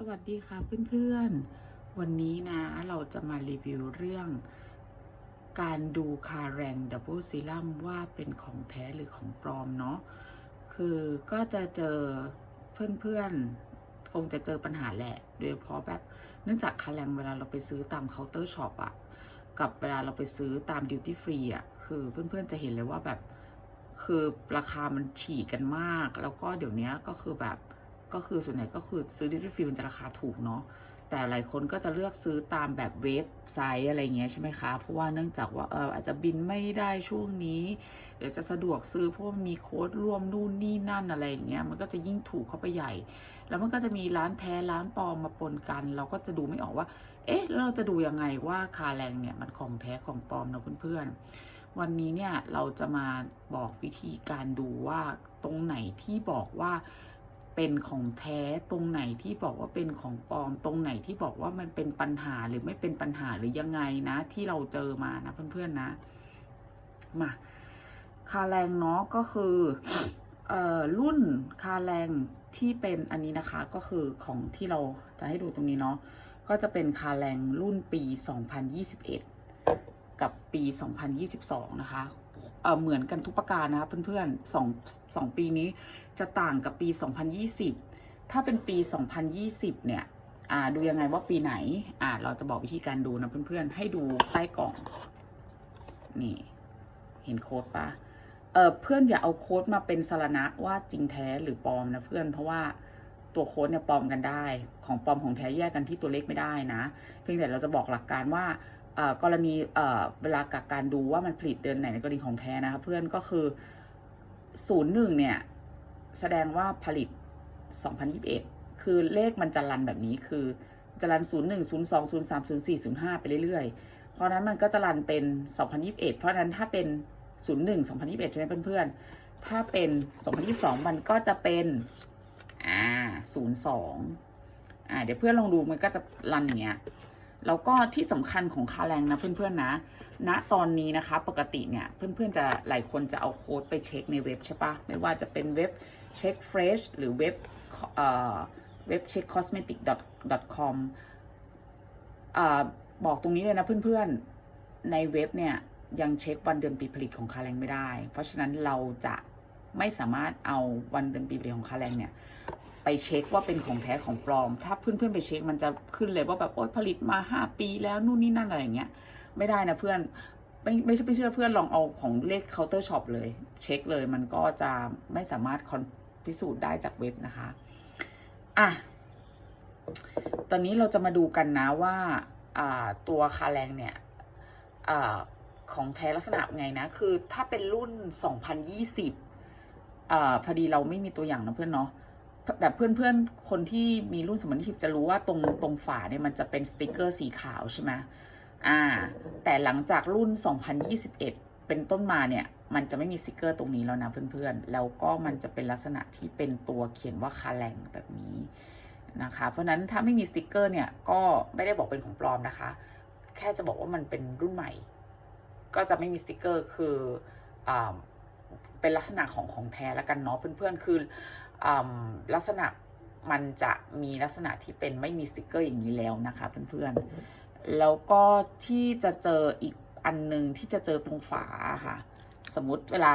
สวัสดีค่ะเพื่อนๆ วันนี้นะเราจะมารีวิวเรื่อง การดูคาแรงดับเบิลซีรัมว่าเป็นของแท้หรือของปลอมเนาะคือก็จะเจอเพื่อนๆ คงจะเจอปัญหาแหละ โดยเฉพาะแบบเนื่องจากคาแรงเวลาเราไปซื้อตามเคาน์เตอร์ช็อปอะกับเวลาเราไปซื้อตามดิวตี้ฟรีอะคือเพื่อนๆจะเห็นเลยว่าแบบคือราคามันฉีกกันมาก แล้วก็เดี๋ยวนี้ก็คือแบบ ก็คือส่วนใหญ่ก็คือซื้อดิจิฟิลมันจะราคาถูกเนาะแต่หลายคนก็จะเลือกซื้อตามแบบเว็บไซต์อะไรเงี้ยใช่ไหมคะ เพราะว่าเนื่องจากว่าเอออาจจะบินไม่ได้ช่วงนี้เดี๋ยวจะสะดวกซื้อเพราะามีโค้ดร่วมนู่นนี่นั่นอะไรเงี้ยมันก็จะยิ่งถูกเข้าไปใหญ่ แล้วมันก็จะมีร้านแท้ร้านปลอมมาปนกัน เราก็จะดูไม่ออกว่า เอ๊ะแล้วเราจะดูยังไงว่าคาแรงเนี่ยมันของแท้ของปลอมนะเพื่อนๆวันนี้เนี่ยเราจะมาบอกวิธีการดูว่าตรงไหนที่บอกว่า เป็นของแท้ตรงไหนที่บอกว่าเป็นของปลอม ตรงไหนที่บอกว่ามันเป็นปัญหาหรือไม่เป็นปัญหาหรือยังไงนะ ที่เราเจอมานะเพื่อนๆนะมาคาแรงเนาะก็คือเอ่อรุ่นคาแรงที่เป็นอันนี้นะคะก็คือของที่เราจะให้ดูตรงนี้เนาะก็จะเป็นคาแรงรุ่นปี 2021 กับปี 2022 นะคะ เหมือนกันทุกประการนะคะเพื่อนๆสองสองปีนี้จะต่างกับปี 2020 ถ้าเป็นปี 2020 เนี่ยดูยังไงว่าปีไหนอ่าเราจะบอกวิธีการดูนะเพื่อนๆ ให้ดูใต้กล่อง นี่ เห็นโค้ดปะเออเพื่อนอย่าเอาโค้ดมาเป็นสารณะว่าจริงแท้หรือปลอมนะเพื่อนเพราะว่าตัวโค้ดเนี่ยปลอมกันได้ ของปลอมของแท้แยกกันที่ตัวเลขไม่ได้นะ เพียงแต่เราจะบอกหลักการว่า กรณีเวลากับการดูว่ามันผลิตเดือนไหนในกรณีของแท้นะคะเพื่อนก็คือศูนย์หนึ่งเนี่ย แสดงว่าผลิต 2021 คือเลขมันจะรันแบบนี้คือจะรัน 01 02 03 04 05 ไปเรื่อยๆ เพราะนั้นมันก็จะรันเป็น 2021 เพราะฉะนั้นถ้าเป็น 01 2021 ใช่ไหมเพื่อนๆ ถ้าเป็น 2022 มันก็จะเป็นอ่า02อ่าเดี๋ยวเพื่อนลองดูมันก็จะรันอย่างเงี้ย แล้วก็ที่สำคัญของคาแรงนะเพื่อนๆนะณตอนนี้นะคะ ปกติเนี่ยเพื่อนๆจะหลายคนจะเอาโค้ดไปเช็คในเว็บใช่ปะไม่ว่าจะเป็นเว็บเช็ค fresh หรือเว็บเอ่อเว็บเช็ค cosmetic com อ่าบอกตรงนี้เลยนะเพื่อนๆในเว็บเนี่ยยังเช็ควันเดือนปีผลิตของคาแรงไม่ได้ เพราะฉะนั้นเราจะไม่สามารถเอาวันเดือนปีผลิตของคาแรงเนี่ย ไปเช็คว่าเป็นของแท้ของปลอม ถ้าเพื่อนๆไปเช็คมันจะขึ้นเลยว่าแบบโอ๊ยผลิตมา 5 ปีแล้วนู่นนี่นั่นอะไรอย่างเงี้ย ไม่ได้นะเพื่อนไม่ไม่ไม่เชื่อเพื่อนลองเอาของเลขเคาน์เตอร์ช็อปเลย เช็คเลยมันก็จะไม่สามารถคอนพิสูจน์ได้จากเว็บนะคะอะตอนนี้เราจะมาดูกันนะว่าตัวคาแรงเนี่ยอของแท้ลักษณะไงนะ คือถ้าเป็นรุ่น 2020อ่าพอดีเราไม่มีตัวอย่างนะเพื่อนเนาะ แต่เพื่อนๆ คนที่มีรุ่นสมัยที่จะรู้ว่าตรงตรงฝาเนี่ยมันจะเป็นสติกเกอร์สีขาวใช่ไหมอ่า แต่หลังจากรุ่น 2021 เป็นต้นมาเนี่ย มันจะไม่มีสติกเกอร์ตรงนี้แล้วนะเพื่อนๆ แล้วก็มันจะเป็นลักษณะที่เป็นตัวเขียนว่าคาแรงแบบนี้นะคะ เพราะฉะนั้นถ้าไม่มีสติกเกอร์เนี่ยก็ไม่ได้บอกเป็นของปลอมนะคะ แค่จะบอกว่ามันเป็นรุ่นใหม่ ก็จะไม่มีสติกเกอร์คืออ่า เป็นลักษณะของของแท้แล้วกันเนาะเพื่อนๆคืออลักษณะมันจะมีลักษณะที่เป็นไม่มีสติกเกอร์อย่างนี้แล้วนะคะเพื่อนๆ แล้วก็ที่จะเจออีกอันหนึ่งที่จะเจอตรงฝาค่ะ สมมติเวลา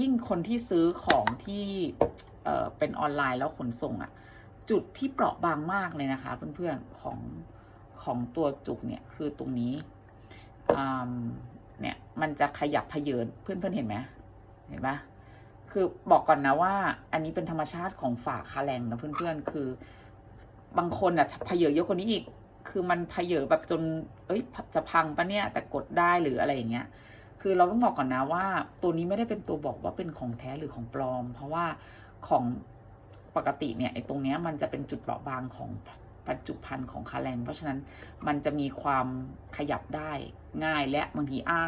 ยิ่งคนที่ซื้อของที่เเป็นออนไลน์แล้วขนส่งอะจุดที่เปราะบางมากเลยนะคะเพื่อนๆของของตัวจุกเนี่ยคือตรงนี้เนี่ยมันจะขยับเพเยินเพื่อนๆเห็นไหม เห็นปะคือบอกก่อนนะว่า อันนี้เป็นธรรมชาติของฝาคาแรงนะเพื่อนๆ คือบางคนอะพเยอเยอะกว่านี้อีก คือมันพเยอแบบจน เอ้ย จะพังปะเนี่ย แต่กดได้หรืออะไรอย่างเงี้ย คือเราต้องบอกก่อนนะว่า ตัวนี้ไม่ได้เป็นตัวบอกว่าเป็นของแท้หรือของปลอม เพราะว่าของปกติเนี่ยไอ้ตรงเนี้ยมันจะเป็นจุดเปราะบางของปัจจุพันธ์ของคาแรง เพราะฉะนั้นมันจะมีความขยับได้ง่ายและบางทีอ้า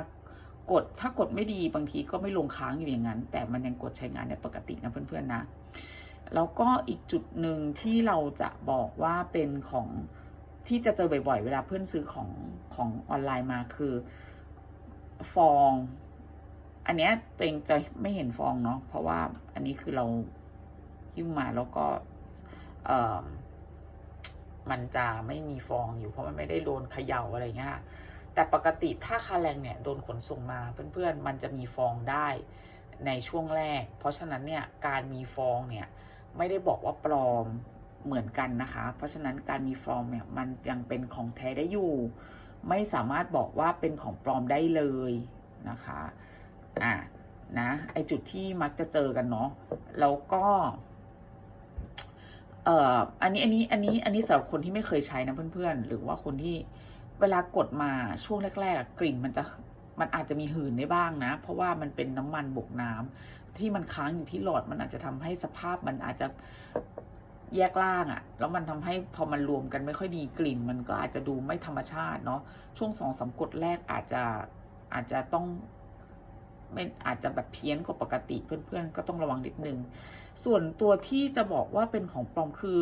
กดถ้ากดไม่ดีบางทีก็ไม่ลงค้างอยู่อย่างนั้น แต่มันยังกดใช้งานได้ปกตินะเพื่อนๆนะ แล้วก็อีกจุดหนึ่งที่เราจะบอกว่าเป็นของที่จะเจอบ่อยๆ เวลาเพื่อนซื้อของของออนไลน์มาคือฟอง อันเนี้ยตัวเองจะไม่เห็นฟองเนาะเพราะว่าอันนี้คือเราหิ้วมาแล้วก็เออมันจะไม่มีฟองอยู่เพราะมันไม่ได้โดนเขย่าอะไรเงี้ย แต่ปกติถ้าคาแรงเนี่ยโดนขนส่งมาเพื่อนๆ มันจะมีฟองได้ในช่วงแรก เพราะฉะนั้นเนี่ยการมีฟองเนี่ยไม่ได้บอกว่าปลอมเหมือนกันนะคะ เพราะฉะนั้นการมีฟองเนี่ยมันยังเป็นของแท้ได้อยู่ ไม่สามารถบอกว่าเป็นของปลอมได้เลยนะคะอะนะไอจุดที่มักจะเจอกันเนาะแล้วก็เอ่ออันนี้อันนี้อันนี้อันนี้สำหรับคนที่ไม่เคยใช้นะเพื่อนๆ หรือว่าคนที่ เวลากดมาช่วงแรกๆกลิ่นมันจะมันอาจจะมีหืนได้บ้างนะ เพราะว่ามันเป็นน้ำมันบวกน้ำที่มันค้างอยู่ที่หลอดมันอาจจะทำให้สภาพมันอาจจะแยกล่างอะ่ะ แล้วมันทำให้พอมันรวมกันไม่ค่อยดีกลิ่น มันก็อาจจะดูไม่ธรรมชาติเนาะช่วงสองสามกดแรกอาจจะอาจจะต้องไม่อาจจะแบบเพี้ยนกว่าปกติเพื่อนๆ ก็ต้องระวังนิดนึง ส่วนตัวที่จะบอกว่าเป็นของปลอมคือ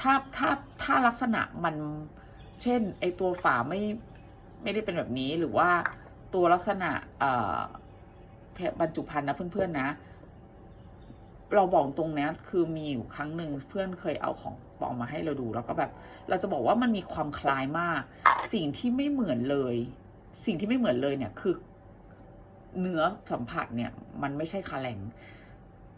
ถ้าถ้าถ้าลักษณะมัน เช่น ไอตัวฝาไม่ไม่ได้เป็นแบบนี้หรือว่าตัวลักษณะบรรจุภัณฑ์นะเพื่อนๆนะ เราบอกตรงนี้คือมีอยู่ครั้งหนึ่งเพื่อนเคยเอาของปลอมมาให้เราดูแล้วก็แบบ เราจะบอกว่ามันมีความคล้ายมาก สิ่งที่ไม่เหมือนเลย สิ่งที่ไม่เหมือนเลยเนี่ยคือ เนื้อสัมผัสเนี่ย มันไม่ใช่คาแรง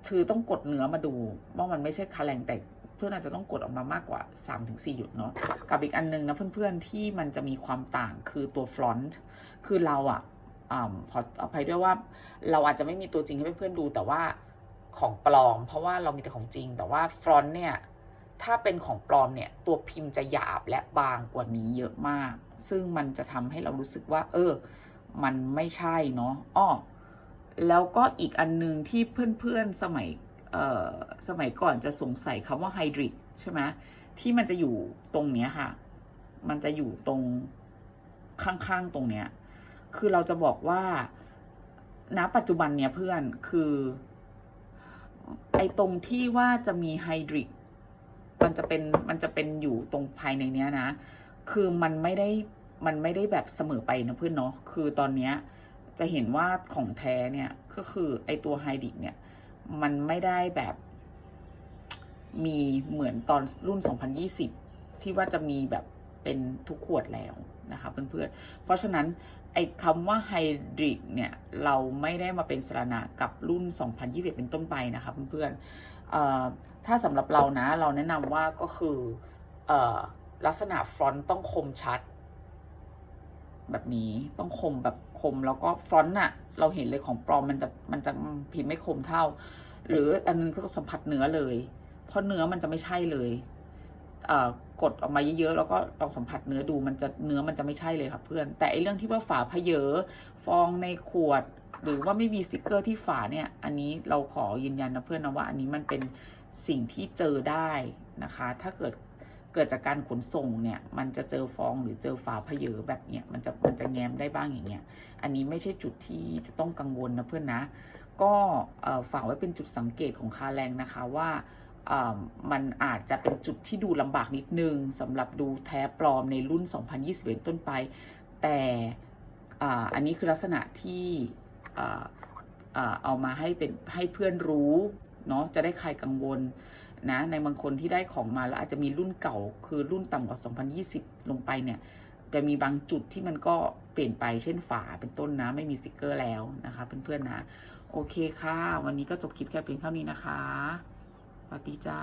คือต้องกดเนื้อมาดูว่ามันไม่ใช่คาแรงแต่ เพื่อนอาจจะต้องกดออกมามากกว่า 3-4 หยุดเนาะกับอีกอันนึงนะเพื่อนๆที่มันจะมีความต่างคือตัวฟรอนต์คือเราอะอ่าพออภัยด้วยว่าเราอาจจะไม่มีตัวจริงให้เพื่อนๆดูแต่ว่าของปลอม เพราะว่าเรามีแต่ของจริง แต่ว่าฟรอนต์เนี่ยถ้าเป็นของปลอมเนี่ยตัวพิมพ์จะหยาบและบางกว่านี้เยอะมาก ซึ่งมันจะทำให้เรารู้สึกว่า เออ มันไม่ใช่เนาะอ้อแล้วก็อีกอันนึงที่เพื่อนๆสมัย สมัยก่อนจะสงสัยคำว่าไฮดริกใช่ไหมที่มันจะอยู่ตรงเนี้ยค่ะ มันจะอยู่ตรงข้างๆตรงเนี้ย คือเราจะบอกว่าณปัจจุบันเนี่ยเพื่อนคือ ไอตรงที่ว่าจะมีไฮดริกมันจะเป็นมันจะเป็นอยู่ตรงภายในเนี้ยนะ คือมันไม่ได้มันไม่ได้แบบเสมอไปนะเพื่อนเนาะคือตอนเนี้ยจะเห็นว่าของแท้เนี่ยก็คือไอตัวไฮดริกเนี่ย มันไม่ได้แบบ มีเหมือนตอนรุ่น 2020 ที่ว่าจะมีแบบเป็นทุกขวดแล้วนะคะเพื่อนๆ เพราะฉะนั้นไอ้คำว่าไฮดริกเนี่ยเราไม่ได้มาเป็นสรณะกับรุ่น 2021 เป็นต้นไปนะคะเพื่อนๆอ่อถ้าสำหรับเรานะเราแนะนำว่าก็คือออลักษณะฟรอนต์ต้องคมชัด แบบนี้ต้องคมแบบ คม แล้วก็ฟรอนต์น่ะเราเห็นเลยของปลอมมันจะมันจะพิมพ์ไม่คมเท่า หรืออันนึงก็สัมผัสเนื้อเลย เพราะเนื้อมันจะไม่ใช่เลยเกดออกมาเยอะๆแล้วก็ลองสัมผัสเนื้อดูมันจะเนื้อมันจะไม่ใช่เลยค่ะเพื่อน แต่ไอเรื่องที่ว่าฝาเพเยอฟองในขวด หรือว่าไม่มีสติกเกอร์ที่ฝาเนี่ย อันนี้เราขอยืนยันนะเพื่อนนะว่า อันนี้มันเป็นสิ่งที่เจอได้นะคะ ถ้าเกิด กิดจากการขนส่งเนี่ย มันจะเจอฟองหรือเจอฝาพเยอแบบเนี้ยมันจะมันจะแง้มได้บ้างอย่างเงี้ย อันนี้ไม่ใช่จุดที่จะต้องกังวลนะเพื่อนนะ ก็ฝากไว้เป็นจุดสังเกตของคาแรงนะคะว่ามันอาจจะเป็นจุดที่ดูลำบากนิดนึงสำหรับดูแท้ปลอมในรุ่น 2021 ต้นไป แต่อ่าอันนี้คือลักษณะที่เอามาให้เป็นให้เพื่อนรู้เนาะจะได้คลายกังวล นะในบางคนที่ได้ของมาแล้วอาจจะมีรุ่นเก่า คือรุ่นต่ำกว่า 2020 ลงไปเนี่ยจะมีบางจุดที่มันก็เปลี่ยนไปเช่นฝาเป็นต้นนะ ไม่มีสติกเกอร์แล้วนะคะเพื่อนๆนะ โอเคค่ะ วันนี้ก็จบคลิปแค่เพียงเท่านี้นะคะสวัสดีจ้า